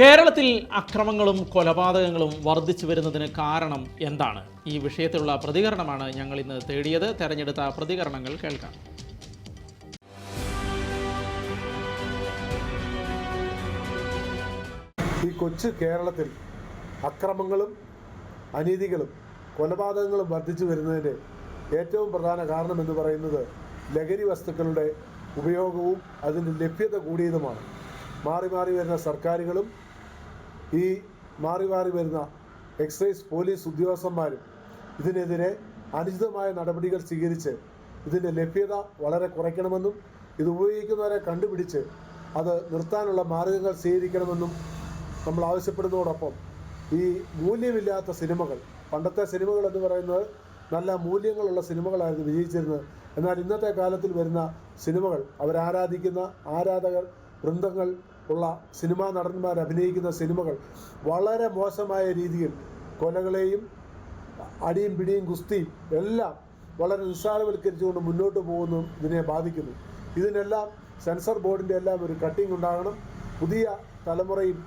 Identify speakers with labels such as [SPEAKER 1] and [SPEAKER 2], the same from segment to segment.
[SPEAKER 1] കേരളത്തിൽ അക്രമങ്ങളും കൊലപാതകങ്ങളും വർദ്ധിച്ചു വരുന്നതിന് കാരണം എന്താണ്? ഈ വിഷയത്തിലുള്ള പ്രതികരണമാണ് ഞങ്ങൾ ഇന്ന് തേടിയത്. തെരഞ്ഞെടുത്ത പ്രതികരണങ്ങൾ കേൾക്കാം.
[SPEAKER 2] ഈ കൊച്ചു കേരളത്തിൽ അക്രമങ്ങളും അനീതികളും കൊലപാതകങ്ങളും വർദ്ധിച്ചു വരുന്നതിന്റെ ഏറ്റവും പ്രധാന കാരണം എന്ന് പറയുന്നത് ലഹരി വസ്തുക്കളുടെ ഉപയോഗവും അതിന്റെ ലഭ്യത കൂടിയതുമാണ്. മാറി മാറി വരുന്ന സർക്കാരുകളും ഈ മാറി മാറി വരുന്ന എക്സൈസ് പോലീസ് ഉദ്യോഗസ്ഥന്മാരും ഇതിനെതിരെ അനുചിതമായ നടപടികൾ സ്വീകരിച്ച് ഇതിന്റെ ലഭ്യത വളരെ കുറയ്ക്കണമെന്നും ഇത് ഉപയോഗിക്കുന്നവരെ കണ്ടുപിടിച്ച് അത് നിർത്താനുള്ള മാർഗങ്ങൾ സ്വീകരിക്കണമെന്നും നമ്മൾ ആവശ്യപ്പെടുന്നതോടൊപ്പം ഈ മൂല്യമില്ലാത്ത സിനിമകൾ പണ്ടത്തെ സിനിമകൾ എന്ന് പറയുന്നത് നല്ല മൂല്യങ്ങളുള്ള സിനിമകളായിരുന്നു വിജയിച്ചിരുന്നത്. എന്നാൽ ഇന്നത്തെ കാലത്തിൽ വരുന്ന സിനിമകൾ അവരാരാധിക്കുന്ന ആരാധകർ വൃന്ദങ്ങൾ ഉള്ള സിനിമാ നടന്മാർ അഭിനയിക്കുന്ന സിനിമകൾ വളരെ മോശമായ രീതിയിൽ കൊലകളെയും അടിയും പിടിയും കുസ്തിയും എല്ലാം വളരെ നിസ്സാരവൽക്കരിച്ചുകൊണ്ട് മുന്നോട്ട് പോകുന്നു ഇതിനെ ബാധിക്കുന്നു. ഇതിനെല്ലാം സെൻസർ ബോർഡിന്റെ എല്ലാം ഒരു കട്ടിംഗ് ഉണ്ടാകണം. പുതിയ തലമുറയും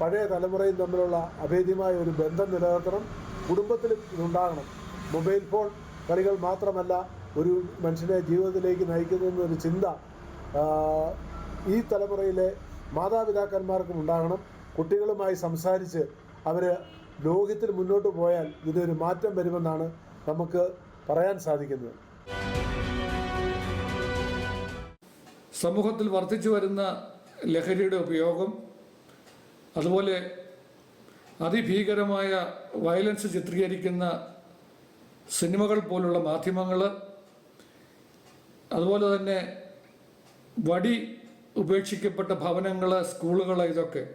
[SPEAKER 2] പഴയ തലമുറയും തമ്മിലുള്ള അഭേദ്യമായ ഒരു ബന്ധം നിലനിർത്തണം. കുടുംബത്തിലും ഇതുണ്ടാകണം. മൊബൈൽ ഫോൺ കളികൾ മാത്രമല്ല ഒരു മനുഷ്യനെ ജീവിതത്തിലേക്ക് നയിക്കുന്നതെന്നൊരു ചിന്ത ഈ തലമുറയിലെ മാതാപിതാക്കന്മാർക്കും ഉണ്ടാകണം. കുട്ടികളുമായി സംസാരിച്ച് അവർ ലോകത്തിൽ മുന്നോട്ട് പോയാൽ ഇതൊരു മാറ്റം വരുമെന്നാണ് നമുക്ക് പറയാൻ സാധിക്കുന്നത്.
[SPEAKER 3] സമൂഹത്തിൽ വർദ്ധിച്ചു വരുന്ന ലഹരിയുടെ ഉപയോഗം അതുപോലെ അതിഭീകരമായ വയലൻസ് ചിത്രീകരിക്കുന്ന സിനിമകൾ പോലുള്ള മാധ്യമങ്ങൾ അതുപോലെ തന്നെ വടി ഉപേക്ഷിക്കപ്പെട്ട ഭവനങ്ങൾ സ്കൂളുകൾ ഇതൊക്കെ.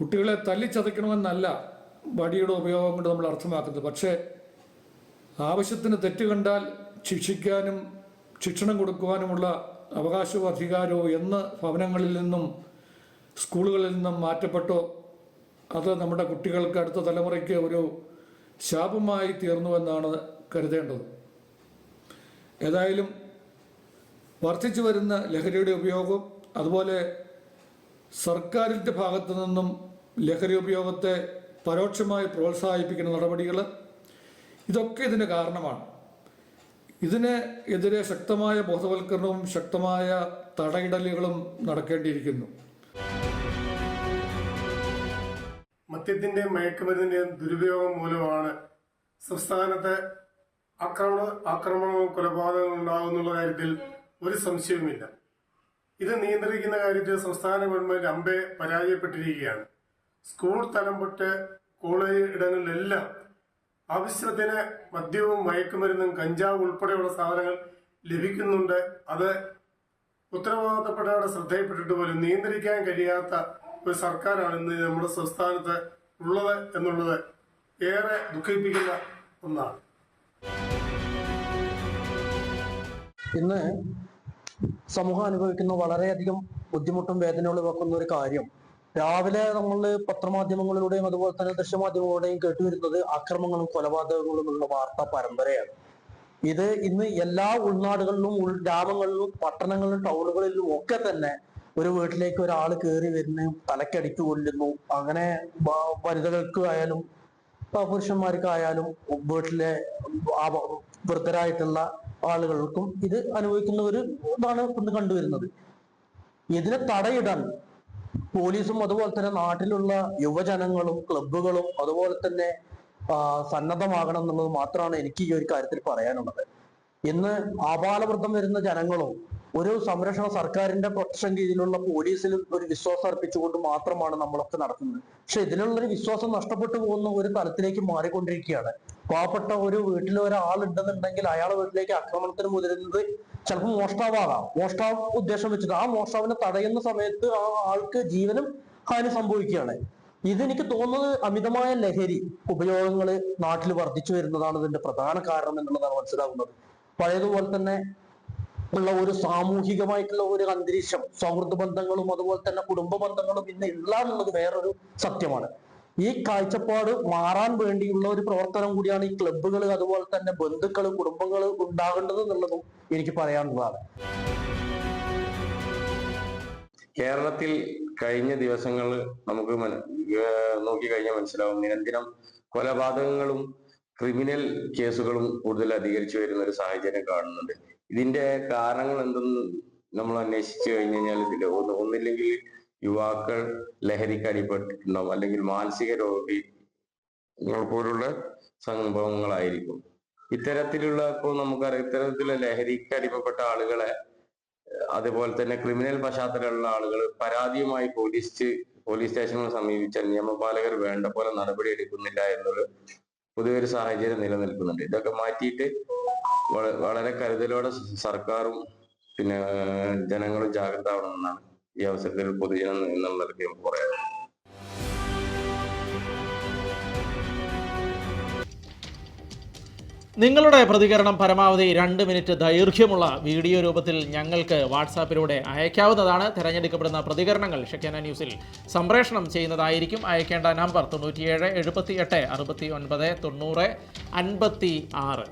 [SPEAKER 3] കുട്ടികളെ തല്ലിച്ചതയ്ക്കണമെന്നല്ല വടിയുടെ ഉപയോഗം കൊണ്ട് നമ്മൾ അർത്ഥമാക്കുന്നത്. പക്ഷേ ആവശ്യത്തിന് തെറ്റ് കണ്ടാൽ ശിക്ഷിക്കാനും ശിക്ഷണം കൊടുക്കുവാനുമുള്ള അവകാശവും അധികാരവും എന്ന് ഭവനങ്ങളിൽ നിന്നും സ്കൂളുകളിൽ നിന്നും മാറ്റപ്പെട്ടോ? അത് നമ്മുടെ കുട്ടികൾക്ക് അടുത്ത തലമുറയ്ക്ക് ഒരു ശാപമായി തീർന്നുവെന്നാണ് കരുതേണ്ടത്. ഏതായാലും വർദ്ധിച്ചു വരുന്ന ലഹരിയുടെ ഉപയോഗം അതുപോലെ സർക്കാരിന്റെ ഭാഗത്തു നിന്നും ലഹരി ഉപയോഗത്തെ പരോക്ഷമായി പ്രോത്സാഹിപ്പിക്കുന്ന നടപടികൾ ഇതൊക്കെ ഇതിന് കാരണമാണ്. ഇതിന് എതിരെ ശക്തമായ ബോധവൽക്കരണവും ശക്തമായ തടയിടലുകളും നടക്കേണ്ടിയിരിക്കുന്നു.
[SPEAKER 4] മദ്യത്തിന്റെ മയക്കുമരുന്നിന്റെയും ദുരുപയോഗം മൂലമാണ് സംസ്ഥാനത്ത് ആക്രമണ ആക്രമണവും കൊലപാതകവും ഉണ്ടാകുന്നുള്ള കാര്യത്തിൽ ഒരു സംശയവുമില്ല. ഇത് നിയന്ത്രിക്കുന്ന കാര്യത്തിൽ സംസ്ഥാന ഗവൺമെന്റ് അമ്പെ പരാജയപ്പെട്ടിരിക്കുകയാണ്. സ്കൂൾ തലം തൊട്ട് കോളേജ് ഇടങ്ങളിലെല്ലാം ആവശ്യത്തിന് മദ്യവും മയക്കുമരുന്നും കഞ്ചാവ് ഉൾപ്പെടെയുള്ള സാധനങ്ങൾ ലഭിക്കുന്നുണ്ട്. അത് ഉത്തരവാദിത്തപ്പെട്ടവരുടെ ശ്രദ്ധയിൽപ്പെട്ടിട്ട് പോലും നിയന്ത്രിക്കാൻ കഴിയാത്ത ഒരു സർക്കാരാണ് ഇന്ന് നമ്മുടെ സംസ്ഥാനത്ത് ഉള്ളത് എന്നുള്ളത് ഏറെ ദുഃഖിപ്പിക്കുന്ന ഒന്നാണ്.
[SPEAKER 5] ഇന്ന് സമൂഹം അനുഭവിക്കുന്ന വളരെയധികം ബുദ്ധിമുട്ടും വേദനകളും വെക്കുന്ന ഒരു കാര്യം. രാവിലെ നമ്മൾ പത്രമാധ്യമങ്ങളിലൂടെയും അതുപോലെ തന്നെ ദൃശ്യമാധ്യമങ്ങളിലൂടെയും കേട്ടുവരുന്നത് അക്രമങ്ങളും കൊലപാതകങ്ങളും ഉള്ള വാർത്താ പരമ്പരയാണ്. ഇത് ഇന്ന് എല്ലാ ഉൾനാടുകളിലും ഉൾ ഗ്രാമങ്ങളിലും പട്ടണങ്ങളിലും ടൗണുകളിലും ഒക്കെ തന്നെ ഒരു വീട്ടിലേക്ക് ഒരാൾ കയറി വരുന്ന തലക്കടിച്ചു കൊല്ലുന്നു. അങ്ങനെ വനിതകൾക്ക് ആയാലും പുരുഷന്മാർക്കായാലും വീട്ടിലെ വൃദ്ധരായിട്ടുള്ള ആളുകൾക്കും ഇത് അനുഭവിക്കുന്ന ഒരു ഇതാണ് ഇന്ന് കണ്ടുവരുന്നത്. ഇതിനെ തടയിടാൻ പോലീസും അതുപോലെ തന്നെ നാട്ടിലുള്ള യുവജനങ്ങളും ക്ലബുകളും അതുപോലെ തന്നെ സന്നദ്ധമാകണം എന്നുള്ളത് മാത്രമാണ് എനിക്ക് ഈ ഒരു കാര്യത്തിൽ പറയാനുള്ളത്. ഇന്ന് ആപാലവൃദ്ധം വരുന്ന ജനങ്ങളും ഒരു സംരക്ഷണ സർക്കാരിന്റെ പ്രൊട്ടക്ഷൻ കീഴിലുള്ള പോലീസിൽ ഒരു വിശ്വാസം അർപ്പിച്ചുകൊണ്ട് മാത്രമാണ് നമ്മളൊക്കെ നടത്തുന്നത്. പക്ഷെ ഇതിനുള്ളൊരു വിശ്വാസം നഷ്ടപ്പെട്ടു പോകുന്ന ഒരു തലത്തിലേക്ക് മാറിക്കൊണ്ടിരിക്കുകയാണ്. പാവപ്പെട്ട ഒരു വീട്ടിൽ ഒരാളുണ്ടെന്നുണ്ടെങ്കിൽ അയാളെ വീട്ടിലേക്ക് ആക്രമണത്തിന് മുതിരുന്നത് ചിലപ്പോൾ മോഷ്ടാവാകാം. മോഷ്ടാവ് ഉദ്ദേശം വെച്ചിട്ട് ആ മോഷ്ടാവിനെ തടയുന്ന സമയത്ത് ആ ആൾക്ക് ജീവനും ഹാനി സംഭവിക്കുകയാണ്. ഇതെനിക്ക് തോന്നുന്നത് അമിതമായ ലഹരി ഉപയോഗങ്ങൾ നാട്ടിൽ വർദ്ധിച്ചു വരുന്നതാണ് ഇതിന്റെ പ്രധാന കാരണം എന്നുള്ളതാണ് മനസ്സിലാകുന്നത് പഴയതുപോലെ തന്നെ ഉള്ള ഒരു സാമൂഹികമായിട്ടുള്ള ഒരു അന്തരീക്ഷം സൗഹൃദ ബന്ധങ്ങളും അതുപോലെ തന്നെ കുടുംബ ബന്ധങ്ങളും ഇന്ന് ഇല്ല എന്നുള്ളത് വേറൊരു സത്യമാണ്. ഈ കാഴ്ചപ്പാട് മാറാൻ വേണ്ടിയുള്ള ഒരു പ്രവർത്തനം കൂടിയാണ് ഈ ക്ലബ്ബുകൾ അതുപോലെ തന്നെ ബന്ധുക്കൾ കുടുംബങ്ങൾ ഉണ്ടാകേണ്ടത് എന്നുള്ളതും എനിക്ക് പറയാനുള്ളതാണ്.
[SPEAKER 6] കേരളത്തിൽ കഴിഞ്ഞ ദിവസങ്ങൾ നമുക്ക് നോക്കി കഴിഞ്ഞാൽ മനസ്സിലാവും. നിരന്തരം കൊലപാതകങ്ങളും ക്രിമിനൽ കേസുകളും കൂടുതൽ അധികരിച്ചു വരുന്ന ഒരു സാഹചര്യം കാണുന്നുണ്ട്. ഇതിന്റെ കാരണങ്ങൾ എന്തെന്ന് നമ്മൾ അന്വേഷിച്ചു കഴിഞ്ഞു കഴിഞ്ഞാൽ ഇതിൽ ഒന്ന് ഒന്നില്ലെങ്കിൽ യുവാക്കൾ ലഹരിക്ക് അടിപ്പെട്ടിട്ടുണ്ടാവും അല്ലെങ്കിൽ മാനസിക രോഗി പോലുള്ള സംഭവങ്ങളായിരിക്കും. ഇത്തരത്തിലുള്ള ഇപ്പോൾ നമുക്കറിയാം ഇത്തരത്തിലുള്ള ലഹരിക്ക് അടിപ്പെട്ട ആളുകളെ അതുപോലെ തന്നെ ക്രിമിനൽ പശ്ചാത്തലമുള്ള ആളുകൾ പരാതിയുമായി പോലീസ് പോലീസ് സ്റ്റേഷനെ സമീപിച്ചാൽ നിയമപാലകർ വേണ്ട പോലെ നടപടി എടുക്കുന്നില്ല എന്നൊരു പൊതുവെ ഒരു സാഹചര്യം നിലനിൽക്കുന്നുണ്ട്. ഇതൊക്കെ മാറ്റിയിട്ട് വളരെ കരുതലോടെ സർക്കാരും പിന്നെ ജനങ്ങളും ജാഗ്രത ആവണമെന്നാണ് ഈ അവസരത്തിൽ പൊതുജനം എന്നുള്ള നിലയ്ക്ക് നമുക്ക് പറയാം.
[SPEAKER 1] നിങ്ങളുടെ പ്രതികരണം പരമാവധി രണ്ട് മിനിറ്റ് ദൈർഘ്യമുള്ള വീഡിയോ രൂപത്തിൽ ഞങ്ങൾക്ക് വാട്സാപ്പിലൂടെ അയക്കാവുന്നതാണ്. തിരഞ്ഞെടുക്കപ്പെടുന്ന പ്രതികരണങ്ങൾ ഷെക്കാന ന്യൂസിൽ സംപ്രേഷണം ചെയ്യുന്നതായിരിക്കും. അയക്കേണ്ട നമ്പർ തൊണ്ണൂറ്റിയേഴ് എഴുപത്തി എട്ട് അറുപത്തി ഒൻപത് തൊണ്ണൂറ് അൻപത്തി ആറ്